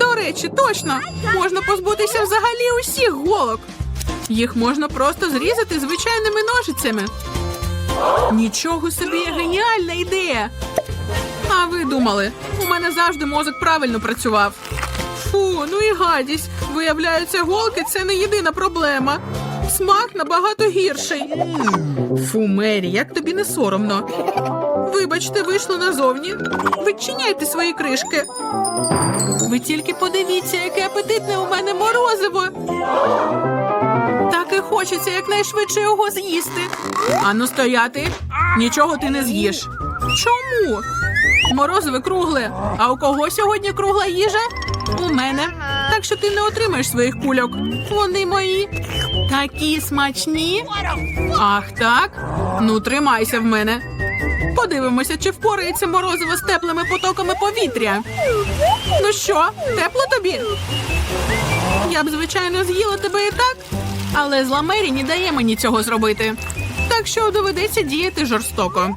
До речі, точно можна позбутися взагалі усіх голок. Їх можна просто зрізати звичайними ножицями. Нічого собі геніальна ідея. А ви думали, у мене завжди мозок правильно працював. Фу, ну і гадість. Виявляється, голки це не єдина проблема. Смак набагато гірший. Фу, Мері, як тобі не соромно. Вибачте, вийшло назовні. Відчиняйте свої кришки. Ви тільки подивіться, яке апетитне у мене морозиво. Так і хочеться якнайшвидше його з'їсти. Ану стояти. Нічого ти не з'їш. Чому? Морозиве кругле. А у кого сьогодні кругла їжа? У мене. Так що ти не отримаєш своїх кульок. Вони мої. Такі смачні. Ах, так? Ну, тримайся в мене. Подивимося, чи впорається морозиво з теплими потоками повітря. Ну що, тепло тобі? Я б, звичайно, з'їла тебе і так, але зла Мері не дає мені цього зробити. Так що доведеться діяти жорстоко.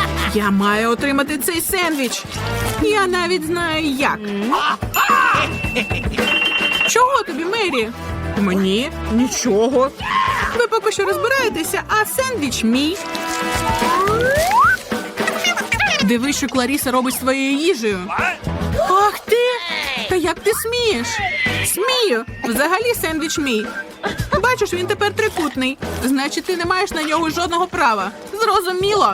Я маю отримати цей сендвіч. Я навіть знаю як. Чого тобі, Мері? Мені нічого. Ви поки що розбираєтеся, а сендвіч мій. Дивись, що Кларіса робить з твоєю їжею. Ах ти! Та як ти смієш? Смію. Взагалі сендвіч мій. Бачиш, він тепер трикутний. Значить, ти не маєш на нього жодного права. Зрозуміло.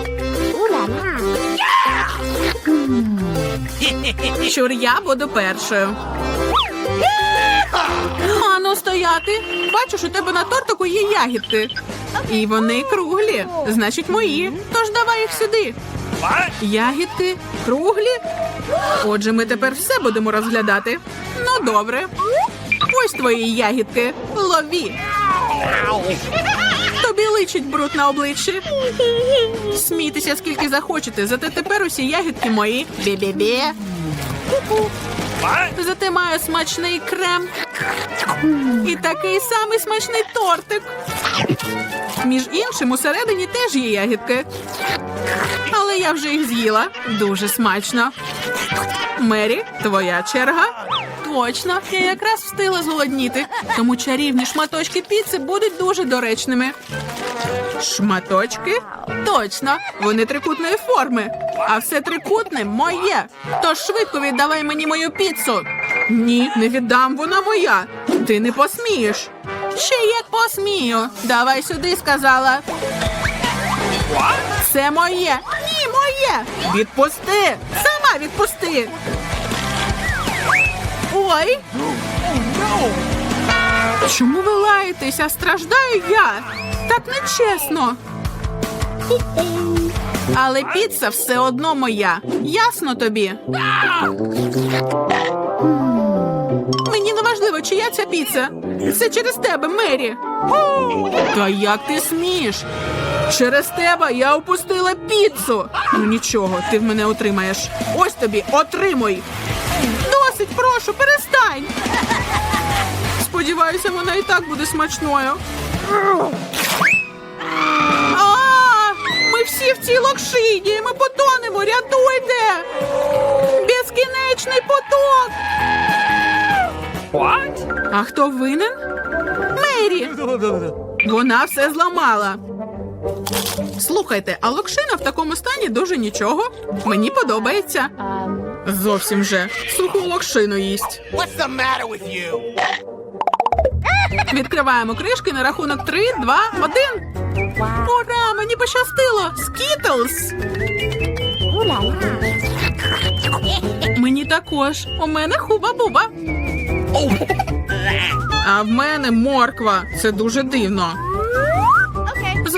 Щур, я буду першою. Ану, стояти. Бачиш, у тебе на тортику є ягідки. І вони круглі, значить мої. Тож давай їх сюди. Ягідки круглі. Отже, ми тепер все будемо розглядати. Ну, добре. Ось твої ягідки. Лові. Личить бруд на обличчі. Смійтеся скільки захочете, зате тепер усі ягідки мої. Бі-бі-бі. Зате маю смачний крем. І такий самий смачний тортик. Між іншим, усередині теж є ягідки. Але я вже їх з'їла. Дуже смачно. Мері, твоя черга. Точно, я якраз встигла зголодніти, тому чарівні шматочки піци будуть дуже доречними. Шматочки? Точно, вони трикутної форми. А все трикутне моє. Тож швидко віддавай мені мою піцу. Ні, не віддам, вона моя. Ти не посмієш. Ще як посмію. Давай сюди, сказала. Це моє. Ні, моє. Відпусти. Сама відпусти. Ой. Чому ви лаєтеся? Страждаю я. Так нечесно. Але піца все одно моя. Ясно тобі? Мені не важливо, чия ця піца. Це через тебе, Мері. Та як ти смієш? Через тебе я опустила піцу. Ну нічого, ти в мене отримаєш. Ось тобі, отримуй. Досить, прошу, перестань. Сподіваюся, вона і так буде смачною. А, ми всі в цій локшині. Ми потонемо. Рятуйте! Безкінечний поток. А хто винен? Мері. Вона все зламала. Слухайте, а локшина в такому стані дуже нічого. Мені подобається. Зовсім же. Суху локшину їсть. What's the matter with you? Відкриваємо кришки на рахунок 3, 2, 1. Ура! Мені пощастило! Скітлс! Мені також. У мене хуба-буба. А в мене морква. Це дуже дивно.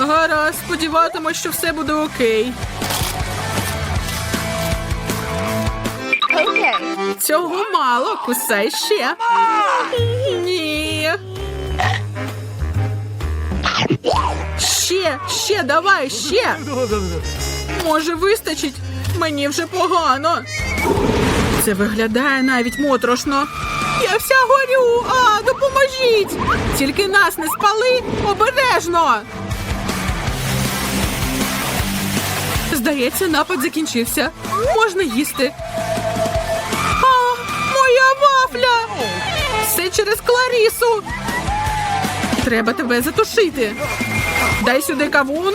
Гаразд, сподіватимось, що все буде окей. Цього мало, кусай ще. Ні. Ще, ще, давай, ще. Може, вистачить? Мені вже погано. Це виглядає навіть моторошно. Я вся горю. А, допоможіть! Тільки нас не спали обережно. Здається, напад закінчився. Можна їсти. А, моя вафля! Все через Кларісу. Треба тебе затушити. Дай сюди кавун.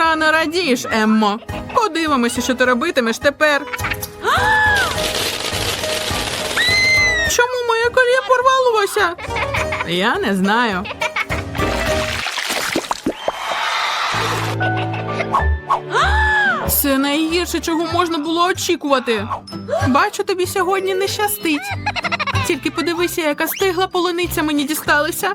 Рано радієш, Еммо. Подивимося, що ти робитимеш тепер. Чому моє коліє порвалося? Я не знаю. Це найгірше, чого можна було очікувати. Бачу, тобі сьогодні не щастить. Тільки подивися, яка стигла полуниця мені дісталася.